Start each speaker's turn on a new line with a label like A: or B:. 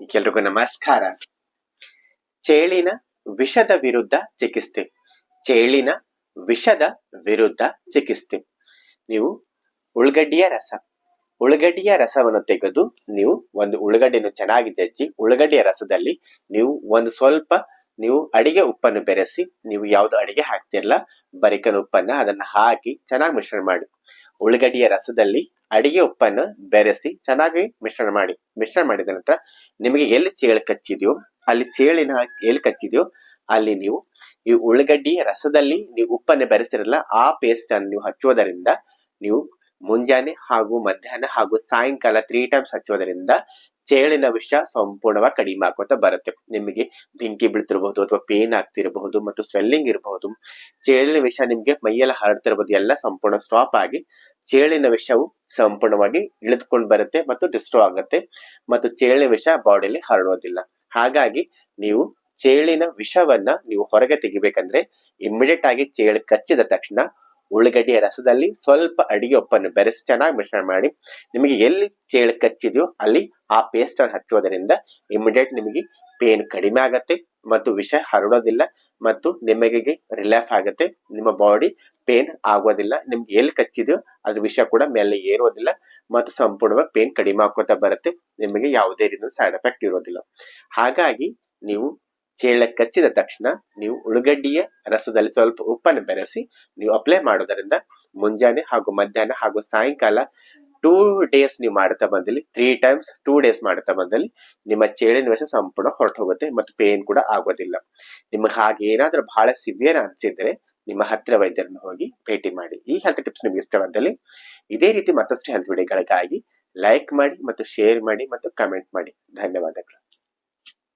A: ಎಲ್ರಿಗೂ ನಮಸ್ಕಾರ. ಚೇಳಿನ ವಿಷದ ವಿರುದ್ಧ ಚಿಕಿತ್ಸೆ. ಚೇಳಿನ ವಿಷದ ವಿರುದ್ಧ ಚಿಕಿತ್ಸೆ. ನೀವು ಉಳ್ಳಗಡ್ಡಿಯ ರಸ. ಉಳ್ಳಗಡ್ಡಿಯ ರಸವನ್ನು ತೆಗೆದು ನೀವು ಒಂದು ಉಳ್ಳಗಡ್ಡೆಯನ್ನು ಚೆನ್ನಾಗಿ ಜಜ್ಜಿ ಉಳ್ಳಗಡ್ಡಿಯ ರಸದಲ್ಲಿ ನೀವು ಒಂದು ಸ್ವಲ್ಪ ನೀವು ಅಡಿಗೆ ಉಪ್ಪನ್ನು ಬೆರೆಸಿ, ನೀವು ಯಾವ್ದು ಅಡಿಗೆ ಹಾಕ್ತಿರಲ್ಲ ಬರಿಕನ ಉಪ್ಪನ್ನ ಅದನ್ನ ಹಾಕಿ ಚೆನ್ನಾಗಿ ಮಿಶ್ರಣ ಮಾಡಿ. ಉಳ್ಳಗಡ್ಡಿಯ ರಸದಲ್ಲಿ ಅಡಿಗೆ ಉಪ್ಪನ್ನು ಬೆರೆಸಿ ಚೆನ್ನಾಗಿ ಮಿಶ್ರಣ ಮಾಡಿ. ಮಿಶ್ರಣ ಮಾಡಿದ ನಂತರ ನಿಮಗೆ ಎಲ್ಲಿ ಚೇಳು ಕಚ್ಚಿದೆಯೋ, ಅಲ್ಲಿ ಚೇಳಿನ ಎಲ್ಲಿ ಕಚ್ಚಿದೆಯೋ, ಅಲ್ಲಿ ನೀವು ಈ ಉಳ್ಳಗಡ್ಡಿ ರಸದಲ್ಲಿ ನೀವು ಉಪ್ಪನ್ನು ಬೆರೆಸಿರಲ್ಲ, ಆ ಪೇಸ್ಟ್ ಅನ್ನು ನೀವು ಹಚ್ಚುವುದರಿಂದ ನೀವು ಮುಂಜಾನೆ ಹಾಗೂ ಮಧ್ಯಾಹ್ನ ಹಾಗೂ ಸಾಯಂಕಾಲ ತ್ರೀ ಟೈಮ್ಸ್ ಹಚ್ಚುವುದರಿಂದ ಚೇಳಿನ ವಿಷ ಸಂಪೂರ್ಣವಾಗಿ ಕಡಿಮೆ ಆಗುತ್ತಾ ಬರುತ್ತೆ. ನಿಮಗೆ ಬೆಂಕಿ ಬೀಳ್ತಿರಬಹುದು ಅಥವಾ ಪೇನ್ ಆಗ್ತಿರಬಹುದು ಮತ್ತು ಸ್ವೆಲ್ಲಿಂಗ್ ಇರಬಹುದು. ಚೇಳಿನ ವಿಷ ನಿಮ್ಗೆ ಮೈಯೆಲ್ಲ ಹರಡ್ತಿರಬಹುದು ಎಲ್ಲ ಸಂಪೂರ್ಣ ಸ್ಟಾಪ್ ಆಗಿ ಚೇಳಿನ ವಿಷವು ಸಂಪೂರ್ಣವಾಗಿ ಇಳಿದುಕೊಂಡು ಬರುತ್ತೆ ಮತ್ತು ಡಿಸ್ಟ್ರೋ ಆಗುತ್ತೆ. ಮತ್ತು ಚೇಳಿನ ವಿಷ ಬಾಡಿಲಿ ಹರಡೋದಿಲ್ಲ. ಹಾಗಾಗಿ ನೀವು ಚೇಳಿನ ವಿಷವನ್ನ ನೀವು ಹೊರಗೆ ತೆಗಿಬೇಕಂದ್ರೆ ಇಮಿಡಿಯೇಟ್ ಆಗಿ ಚೇಳು ಕಚ್ಚಿದ ತಕ್ಷಣ ಉಳ್ಳಗಡ್ಡಿಯ ರಸದಲ್ಲಿ ಸ್ವಲ್ಪ ಅಡಿಗೆ ಉಪ್ಪನ್ನು ಬೆರೆಸಿ ಚೆನ್ನಾಗಿ ಮಿಶ್ರಣ ಮಾಡಿ. ನಿಮಗೆ ಎಲ್ಲಿ ಚೇಳು ಕಚ್ಚಿದೆಯೋ ಅಲ್ಲಿ ಆ ಪೇಸ್ಟ್ ಅನ್ನು ಹಚ್ಚುವುದರಿಂದ ಇಮಿಡಿಯೇಟ್ ನಿಮಗೆ ಪೇನ್ ಕಡಿಮೆ ಆಗತ್ತೆ ಮತ್ತು ವಿಷ ಹರಡೋದಿಲ್ಲ ಮತ್ತು ನಿಮಗೆ ರಿಲ್ಯಾಫ್ ಆಗುತ್ತೆ. ನಿಮ್ಮ ಬಾಡಿ ಪೇನ್ ಆಗೋದಿಲ್ಲ, ನಿಮ್ಗೆ ಎಲ್ಲಿ ಕಚ್ಚಿದೆಯೋ ಅದು ವಿಷ ಕೂಡ ಮೇಲೆ ಏರೋದಿಲ್ಲ ಮತ್ತು ಸಂಪೂರ್ಣವಾಗಿ ಪೇನ್ ಕಡಿಮೆ ಆಕೋತಾ ಬರುತ್ತೆ. ನಿಮಗೆ ಯಾವುದೇ ರೀತಿಯ ಸೈಡ್ ಎಫೆಕ್ಟ್ ಇರೋದಿಲ್ಲ. ಹಾಗಾಗಿ ನೀವು ಚೇಳ ಕಚ್ಚಿದ ತಕ್ಷಣ ನೀವು ಉಳ್ಳಗಡ್ಡಿಯ ರಸದಲ್ಲಿ ಸ್ವಲ್ಪ ಉಪ್ಪನ್ನು ಬೆರೆಸಿ ನೀವು ಅಪ್ಲೈ ಮಾಡೋದರಿಂದ ಮುಂಜಾನೆ ಹಾಗೂ ಮಧ್ಯಾಹ್ನ ಹಾಗೂ ಸಾಯಂಕಾಲ ಟೂ ಡೇಸ್ ನೀವು ಮಾಡ್ತಾ ಬಂದಲ್ಲಿ ತ್ರೀ ಟೈಮ್ಸ್ ಟೂ ಡೇಸ್ ಮಾಡ್ತಾ ಬಂದಲ್ಲಿ ನಿಮ್ಮ ಚೇಳಿನ ವ್ಯಸ ಸಂಪೂರ್ಣ ಹೊರಟು ಹೋಗುತ್ತೆ ಮತ್ತು ಪೇನ್ ಕೂಡ ಆಗೋದಿಲ್ಲ. ನಿಮಗೆ ಹಾಗೆ ಏನಾದ್ರೂ ಬಹಳ ಸಿವಿಯರ್ ಅನಿಸಿದ್ರೆ ನಿಮ್ಮ ಹತ್ತಿರ ವೈದ್ಯರನ್ನು ಹೋಗಿ ಭೇಟಿ ಮಾಡಿ. ಈ ಹೆಲ್ತ್ ಟಿಪ್ಸ್ ನಿಮ್ ಇಷ್ಟ ಬಂದಲ್ಲಿ ಇದೇ ರೀತಿ ಮತ್ತಷ್ಟು ಹೆಲ್ತ್ ವಿಡಿಯೋಗಳಿಗಾಗಿ ಲೈಕ್ ಮಾಡಿ ಮತ್ತು ಶೇರ್ ಮಾಡಿ ಮತ್ತು ಕಮೆಂಟ್ ಮಾಡಿ. ಧನ್ಯವಾದಗಳು.